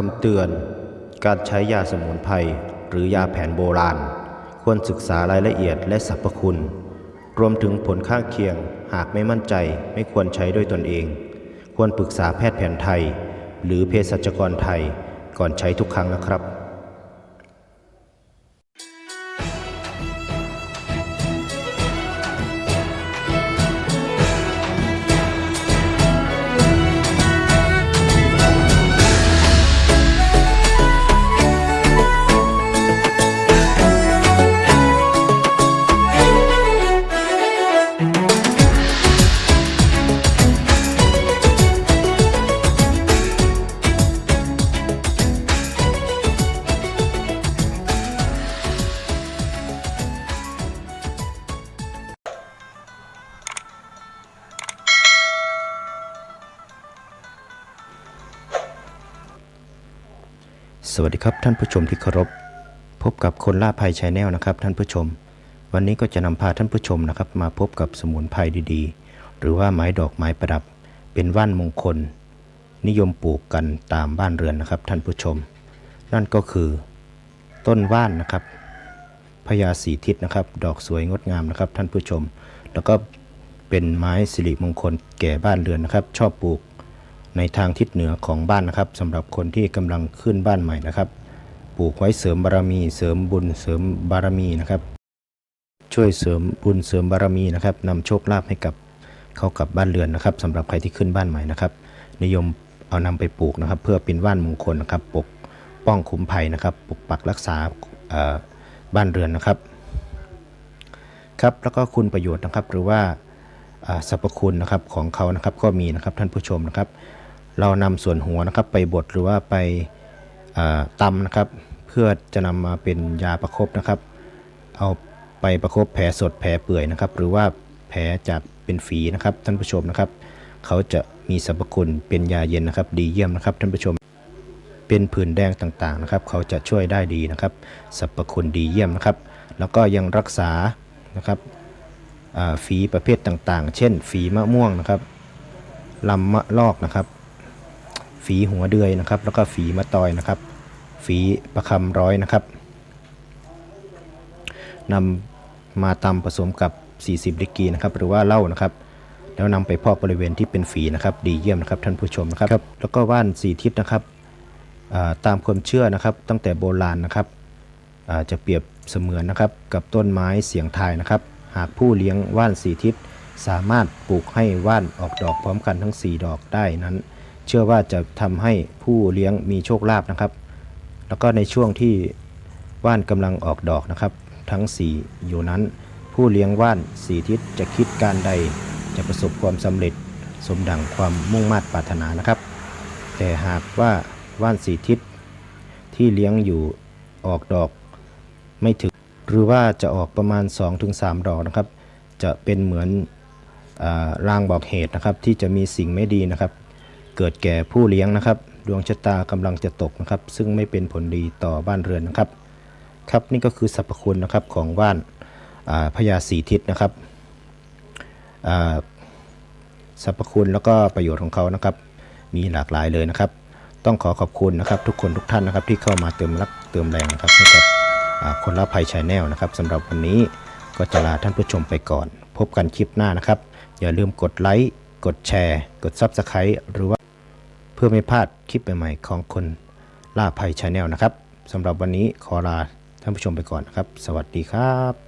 คำเตือน การใช้ยาสมุนไพรหรือยาแผนโบราณ ควรศึกษารายละเอียดและสรรพคุณ รวมถึงผลข้างเคียง หากไม่มั่นใจไม่ควรใช้ด้วยตนเอง ควรปรึกษาแพทย์แผนไทย หรือเภสัชกรไทยก่อนใช้ทุกครั้งนะครับ สวัสดีครับท่านผู้ชมที่เคารพ พบกับคนล่าภัยชาแนลนะครับ ท่านผู้ชม วันนี้ก็จะนำพาท่านผู้ชมนะครับ มาพบกับสมุนไพรดีๆ หรือว่าไม้ดอกไม้ประดับ เป็นว่านมงคล นิยมปลูกกันตามบ้านเรือนนะครับ ท่านผู้ชม นั่นก็คือ ต้นว่านนะครับพญาสีทิศนะครับ ดอกสวยงดงามนะครับ ท่านผู้ชม แล้วก็เป็นไม้สิริมงคลแก่บ้านเรือนนะครับ ชอบปลูก ในทางทิศเหนือของบ้านนะครับสำหรับคนที่กำลังขึ้นบ้านใหม่นะครับ ปลูกไว้เสริมบารมี เสริมบุญเสริมบารมีนะครับ ช่วยเสริมบุญเสริมบารมีนะครับนำโชคลาภให้กับเข้ากับบ้านเรือนนะครับสำหรับใครที่ขึ้นบ้านใหม่นะครับ นิยมเอานำไปปลูกนะครับ เพื่อเป็นว่านมงคลนะครับ ปกป้องคุ้มภัยนะครับ ปกปักรักษาบ้านเรือนนะครับครับแล้วก็คุณประโยชน์นะครับหรือว่าอ่าสรรพคุณนะครับของเขานะครับก็มีนะครับท่านผู้ชมนะครับ เรานำส่วนหัวนะครับไปบดหรือว่าไปอ่าตำนะครับ เพื่อจะนำมาเป็นยาประคบนะครับ เอาไปประคบแผลสดแผลเปื่อยนะครับ หรือว่าแผลจากเป็นฝีนะครับ ท่านผู้ชมนะครับ เขาจะมีสรรพคุณเป็นยาเย็นนะครับ ดีเยี่ยมนะครับ ท่านผู้ชม เป็นผื่นแดงต่างๆนะครับ เขาจะช่วยได้ดีนะครับสรรพคุณดีเยี่ยมนะครับ แล้วก็ยังรักษานะครับฝีประเภทต่างๆ เช่น ฝีมะม่วงนะครับลำมะลอกนะครับ ฝีหัวเดือยนะครับ แล้วก็ฝีมะตอยนะครับ ฝีประคำร้อยนะครับนำมาตำผสมกับ 40ดิกรีนะครับ หรือว่าเหล้านะครับ แล้วนำไปพอกบริเวณที่เป็นฝีนะครับ ดีเยี่ยมนะครับท่านผู้ชมนะครับแล้วก็ว่านสีทิศนะครับอ่าตามความเชื่อนะครับ ตั้งแต่โบราณนะครับอ่าจะเปรียบเสมือนนะครับ กับต้นไม้เสียงทายนะครับ หากผู้เลี้ยงว่านสีทิศสามารถปลูกให้ว่านออกดอกพร้อมกันทั้ง 4 ดอกได้นั้น เชื่อว่าจะทำให้ผู้เลี้ยงมีโชคลาภนะครับ แล้วก็ในช่วงที่ว่านกำลังออกดอกนะครับ ทั้ง 4 อยู่นั้น ผู้เลี้ยงว่านสีทิศจะคิดการใดจะประสบความสำเร็จสมดังความมุ่งมา่ปรารถนานะครับ แต่หากว่าว่านสีทิศที่เลี้ยงอยู่ออกดอกไม่ถึง หรือว่าจะออกประมาณ 2-3 ดอกนะครับ จะเป็นเหมือนอ่ารางบอกเหตุนะครับที่จะมีสิ่งไม่ดีนะครับ เกิดแก่ผู้เลี้ยงนะครับ ดวงชะตากำลังจะตกนะครับ ซึ่งไม่เป็นผลดีต่อบ้านเรือนนะครับ ครับนี่ก็คือสรรพคุณนะครับของว่านาพญาสีทิศนะครับสรรพคุณแล้วก็ประโยชน์ของเขานะครับ มีหลากหลายเลยนะครับ ต้องขอขอบคุณนะครับ ทุกคนทุกท่านนะครับ ที่เข้ามาเติมรักเติมแรงนะครับให้กับคนละภัยชาแนลนะครับสำหรับวันนี้ก็จะลาท่านผู้ชมไปก่อน พบกันคลิปหน้านะครับ อย่าลืมกดไลค์ กดแชร์ กด Subscribe หรือว่า เพื่อไม่พลาดคลิปใหม่ๆของคนล่าภัยชาแนลนะครับสำหรับวันนี้ขอลาท่านผู้ชมไปก่อนนะครับ สวัสดีครับ